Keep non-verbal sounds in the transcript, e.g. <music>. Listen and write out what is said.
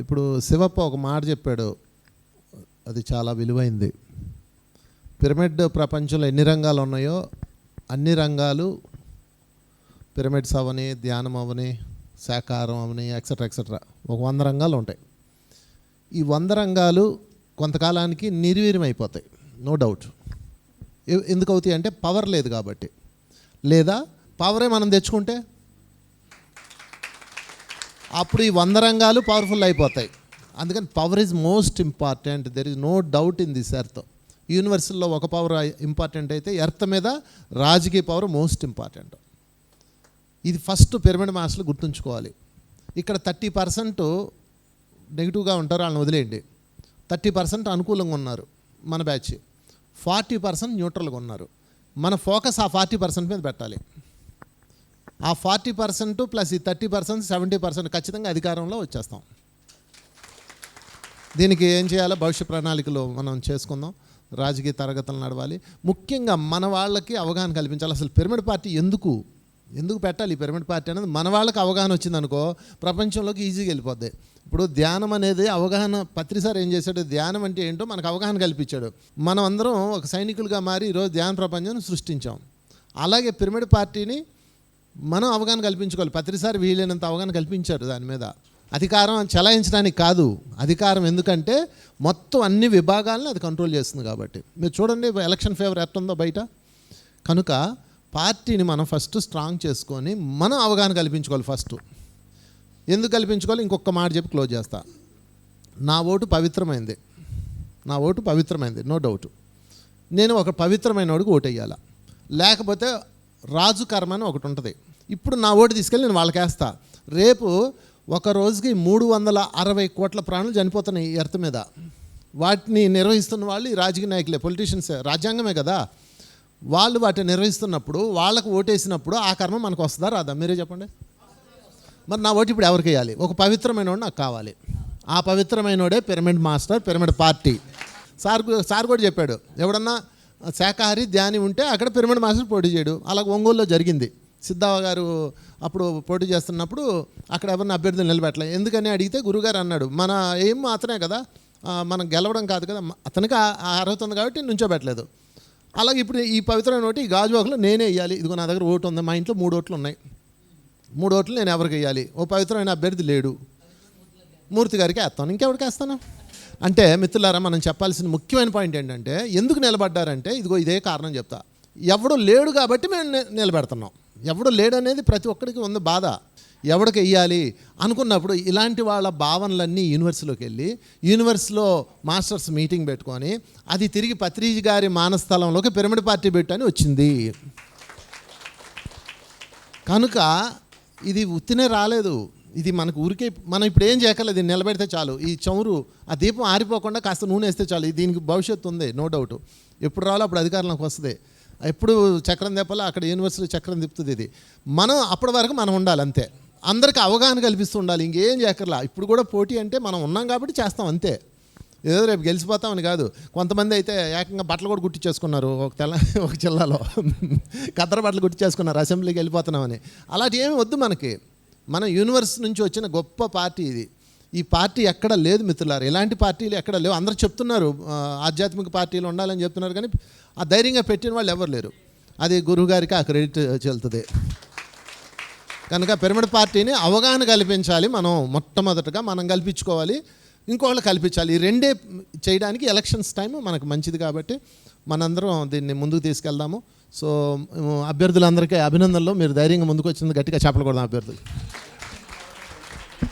ఇప్పుడు శివప్ప ఒక మాట చెప్పాడు. అది చాలా విలువైంది. పిరమిడ్ ప్రపంచంలో ఎన్ని రంగాలు ఉన్నాయో అన్ని రంగాలు పిరమిడ్స్ అవని ధ్యానం అవని శాకాహారం అవని ఎక్సెట్రా ఎక్సెట్రా ఒక వంద రంగాలు ఉంటాయి. ఈ వంద రంగాలు కొంతకాలానికి నిర్వీర్యం అయిపోతాయి నో డౌట్ ఎందుకు అవుతాయి అంటే పవర్ లేదు కాబట్టి. లేదా పవరే మనం తెచ్చుకుంటే అప్పుడు ఈ వంద రంగాలు పవర్ఫుల్ అయిపోతాయి. అందుకని power is most important there is no doubt in this earth యూనివర్సల్లో ఒక పవర్ ఇంపార్టెంట్ అయితే ఎర్త్ మీద రాజకీయ పవర్ మోస్ట్ ఇంపార్టెంట్ ఇది ఫస్ట్ పిరమిడ్ మాస్టర్లు గుర్తుంచుకోవాలి. ఇక్కడ థర్టీ పర్సెంట్ నెగిటివ్గా ఉంటారు వాళ్ళని వదిలేయండి. థర్టీ పర్సెంట్ అనుకూలంగా ఉన్నారు మన బ్యాచ్ ఫార్టీ పర్సెంట్ న్యూట్రల్గా ఉన్నారు. మన ఫోకస్ ఆ ఫార్టీ పర్సెంట్ మీద పెట్టాలి. ఆ ఫార్టీ పర్సెంట్ ప్లస్ ఈ థర్టీ పర్సెంట్ సెవెంటీ పర్సెంట్ ఖచ్చితంగా అధికారంలో వచ్చేస్తాం. దీనికి ఏం చేయాలో భవిష్య ప్రణాళికలు మనం చేసుకుందాం. రాజకీయ తరగతులు నడవాలి. ముఖ్యంగా మన వాళ్ళకి అవగాహన కల్పించాలి. అసలు పిరమిడ్ పార్టీ ఎందుకు? ఎందుకు పెట్టాలి ఈ పిరమిడ్ పార్టీ అనేది? మన వాళ్ళకి అవగాహన వచ్చిందనుకో ప్రపంచంలోకి ఈజీగా వెళ్ళిపోద్ది. ఇప్పుడు ధ్యానం అనేది అవగాహన పత్రిసారి ఏం చేశాడు? ధ్యానం అంటే ఏంటో మనకు అవగాహన కల్పించాడు. మనం అందరం ఒక సైనికులుగా మారి ఈరోజు ధ్యాన ప్రపంచాన్ని సృష్టించాం. అలాగే పిరమిడ్ పార్టీని మనం అవగాహన కల్పించుకోవాలి. ప్రతిసారి వీలైనంత అవగాహన కల్పించారు దాని మీద. అధికారం చలాయించడానికి కాదు. అధికారం ఎందుకంటే మొత్తం అన్ని విభాగాలను అది కంట్రోల్ చేస్తుంది కాబట్టి. మీరు చూడండి ఎలక్షన్ ఫేవర్ ఎట్టుందో బయట. కనుక పార్టీని మనం ఫస్ట్ స్ట్రాంగ్ చేసుకొని మనం అవగాహన కల్పించుకోవాలి ఫస్ట్ ఎందుకు కల్పించుకోవాలి? ఇంకొక మాట చెప్పి క్లోజ్ చేస్తా. నా ఓటు పవిత్రమైంది. నా ఓటు పవిత్రమైంది నో డౌట్ నేను ఒక పవిత్రమైన వాడికి ఓటు వేయాలా లేకపోతే రాజు కర్మ అని ఒకటి ఉంటుంది. ఇప్పుడు నా ఓటు తీసుకెళ్ళి నేను వాళ్ళకి వేస్తా రేపు ఒక రోజుకి మూడు వందల అరవై కోట్ల ప్రాణులు చనిపోతున్నాయి ఈ ఎర్త్ మీద. వాటిని నిర్వహిస్తున్న వాళ్ళు ఈ రాజకీయ నాయకులే పొలిటీషియన్స్ రాజ్యాంగమే కదా. వాళ్ళు వాటిని నిర్వహిస్తున్నప్పుడు వాళ్ళకు ఓటేసినప్పుడు ఆ కర్మ మనకు వస్తుందా రాదా? మీరే చెప్పండి. మరి నా ఓటు ఇప్పుడు ఎవరికి వేయాలి? ఒక పవిత్రమైన వాడు నాకు కావాలి. ఆ పవిత్రమైనోడే pyramid master pyramid party. Sir sir కూడా చెప్పాడు ఎవడన్నా శాకాహారి ధ్యాని ఉంటే అక్కడ పిరమిడ్ మాస్టర్ పోటీ చేయడు. అలా ఒంగోలులో జరిగింది. సిద్ధావ గారు అప్పుడు పోటీ చేస్తున్నప్పుడు అక్కడ ఎవరిని అభ్యర్థులు నిలబెట్టలే. ఎందుకని అడిగితే గురుగారు అన్నాడు మన ఏం అతనే కదా మనం గెలవడం కాదు కదా అతనికి ఆ అర్హత ఉంది కాబట్టి నుంచోబెట్టలేదు. అలాగే ఇప్పుడు ఈ పవిత్రమైన ఓటు ఈ గాజువాకలో నేనే వేయాలి ఇదిగో నా దగ్గర ఓటు ఉంది మా ఇంట్లో మూడు ఓట్లు ఉన్నాయి. మూడు ఓట్లు నేను ఎవరికి వేయాలి ఓ పవిత్రమైన అభ్యర్థి లేడు. మూర్తి గారికి వేస్తాను. ఇంకెవరికి వేస్తాను? అంటే మిత్రులారా మనం చెప్పాల్సిన ముఖ్యమైన పాయింట్ ఏంటంటే ఎందుకు నిలబడ్డారంటే ఇదిగో ఇదే కారణం చెప్తా. ఎవడు లేడు కాబట్టి మేము నిలబెడుతున్నాం. ఎవడు లేడు అనేది ప్రతి ఒక్కడికి ఉంది బాధ. ఎవడికి వెయ్యాలి? అనుకున్నప్పుడు ఇలాంటి వాళ్ళ భావనలన్నీ యూనివర్సిటీలోకి వెళ్ళి యూనివర్సిటీలో మాస్టర్స్ మీటింగ్ పెట్టుకొని అది తిరిగి పత్రిజీ గారి మానస్థలంలోకి పిరమిడ్ పార్టీ పెట్టని వచ్చింది. కనుక ఇది ఉత్తినే రాలేదు. ఇది మనకు ఊరికే మనం ఇప్పుడు ఏం చేయగలదు నిలబెడితే చాలు. ఈ చమురు ఆ దీపం ఆరిపోకుండా కాస్త నూనె వేస్తే చాలు. దీనికి భవిష్యత్తు ఉంది నో డౌట్. ఎప్పుడు రావాలో అప్పుడు అధికారంలోకి వస్తుంది. ఎప్పుడు చక్రం తిప్పాలో అక్కడ యూనివర్సిటీ చక్రం తిప్పుతుంది ఇది. మనం అప్పటి వరకు మనం ఉండాలి అంతే. అందరికీ అవగాహన కల్పిస్తూ ఉండాలి. ఇంకేం చేయక్కర్లా. ఇప్పుడు కూడా పోటీ అంటే మనం ఉన్నాం కాబట్టి చేస్తాం అంతే. ఏదో రేపు గెలిచిపోతామని కాదు. కొంతమంది అయితే ఏకంగా బట్టలు కూడా కుట్టించేసుకున్నారు ఒక తెల్ల <laughs> ఒక జిల్లాలో. కద్దర బట్టలు కుట్టించేసుకున్నారు అసెంబ్లీకి వెళ్ళిపోతున్నామని. అలాంటి ఏమి వద్దు మనకి. మన యూనివర్స్ నుంచి వచ్చిన గొప్ప పార్టీ ఇది. ఈ పార్టీ ఎక్కడ లేదు మిత్రులారు. ఎలాంటి పార్టీలు ఎక్కడ లేవు. అందరూ చెప్తున్నారు ఆధ్యాత్మిక పార్టీలు ఉండాలని చెప్తున్నారు కానీ ఆ ధైర్యంగా పెట్టిన వాళ్ళు ఎవరు లేరు. అది గురువుగారికి ఆ క్రెడిట్ చెల్లుతుంది కనుక పిరమిడ్ పార్టీని అవగాహన కల్పించాలి మనం మొట్టమొదటగా. మనం కల్పించుకోవాలి ఇంకోళ్ళు కల్పించాలి. ఈ రెండే చేయడానికి ఎలక్షన్స్ టైం మనకు మంచిది కాబట్టి మనందరం దీన్ని ముందుకు తీసుకెళ్దాము. సో అభ్యర్థులందరికీ అభినందనలు. మీరు ధైర్యంగా ముందుకు వచ్చింది గట్టిగా చెప్పకూడదు అభ్యర్థులు.